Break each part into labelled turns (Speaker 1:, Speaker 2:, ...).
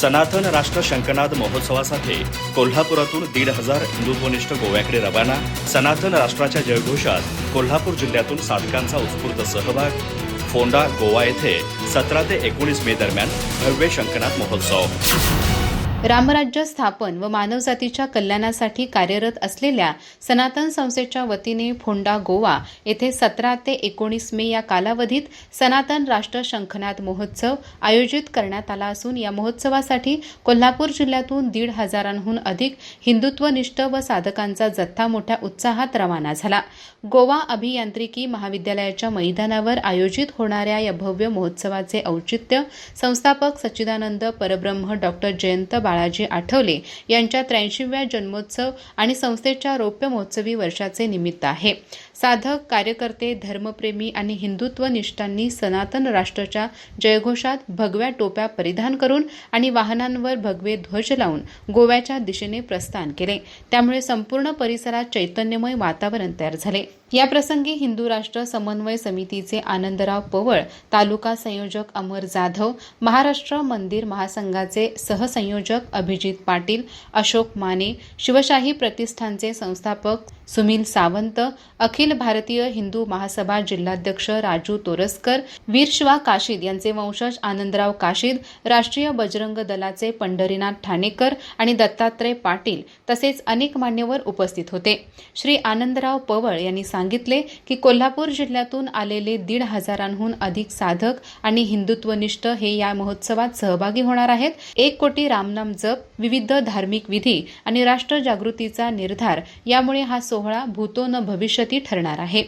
Speaker 1: सनातन राष्ट्र शंकनाद महोत्सवासाठी कोल्हापुरातून दीड हजार हिंदुत्वनिष्ठ गोव्याकडे रवाना सनातन राष्ट्राच्या जयघोषात कोल्हापूर जिल्ह्यातून साधकांचा उत्स्फूर्त सहभाग फोंडा गोवा येथे सतरा ते एकोणीस मे दरम्यान भव्य शंकनाद महोत्सव.
Speaker 2: रामराज्य स्थापन व मानवजातीच्या कल्याणासाठी कार्यरत असलेल्या सनातन संस्थेच्या वतीने फोंडा गोवा येथे सतरा ते एकोणीस मे या कालावधीत सनातन राष्ट्र शंखनाद महोत्सव आयोजित करण्यात आला असून या महोत्सवासाठी कोल्हापूर जिल्ह्यातून दीड हजारांहून अधिक हिंदुत्वनिष्ठ व साधकांचा जथ्था मोठ्या उत्साहात रवाना झाला. गोवा अभियांत्रिकी महाविद्यालयाच्या मैदानावर आयोजित होणाऱ्या या भव्य महोत्सवाचे औचित्य संस्थापक सच्चिदानंद परब्रह्म डॉक्टर जयंत बाळाजी आठवले यांच्या त्र्याऐंशीव्या जन्मोत्सव आणि संस्थेच्या रौप्य महोत्सवी वर्षाचे निमित्त आहे. साधक कार्यकर्ते धर्मप्रेमी आणि हिंदुत्वनिष्ठांनी सनातन राष्ट्राच्या जयघोषात भगव्या टोप्या परिधान करून आणि वाहनांवर भगवे ध्वज लावून गोव्याच्या दिशेने प्रस्थान केले. त्यामुळे संपूर्ण परिसरात चैतन्यमय वातावरण तयार झाले. याप्रसंगी हिंदू राष्ट्र समन्वय समितीचे आनंदराव पवळ तालुका संयोजक अमर जाधव महाराष्ट्र मंदिर महासंघाचे सहसंयोजक अभिजित पाटील अशोक माने शिवशाही प्रतिष्ठानचे संस्थापक सुनील सावंत अखिल भारतीय हिंदू महासभा जिल्हाध्यक्ष राजू तोरसकर वीरशिवा काशीद यांचे वंशज आनंदराव काशीद राष्ट्रीय बजरंग दलाचे पंढरीनाथ ठाणेकर आणि दत्तात्रय पाटील तसेच अनेक मान्यवर उपस्थित होते. श्री आनंदराव पवळ यांनी सांगितले की कोल्हापूर जिल्ह्यातून आलेले दीड हजारांहून अधिक साधक आणि हिंदुत्वनिष्ठ हे या महोत्सवात सहभागी होणार आहेत. एक कोटी रामनाम जप विविध धार्मिक विधी आणि राष्ट्रजागृतीचा निर्धार यामुळे हा सोहळा भूतो न भविष्यती ठरणार आहे.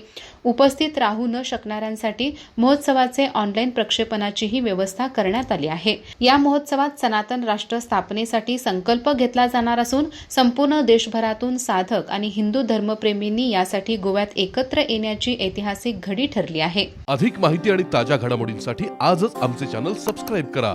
Speaker 2: उपस्थित राहू न शकणाऱ्यांसाठी महोत्सवाचे ऑनलाईन प्रक्षेपणाचीही व्यवस्था करण्यात आली आहे. या महोत्सवात सनातन राष्ट्र स्थापनेसाठी संकल्प घेतला जाणार असून संपूर्ण देशभरातून साधक आणि हिंदू धर्मप्रेमींनी यासाठी गोव्यात एकत्र येण्याची ऐतिहासिक घडी ठरली आहे.
Speaker 3: अधिक माहिती आणि ताज्या घडामोडींसाठी आजच आमचे चॅनल सबस्क्राईब करा.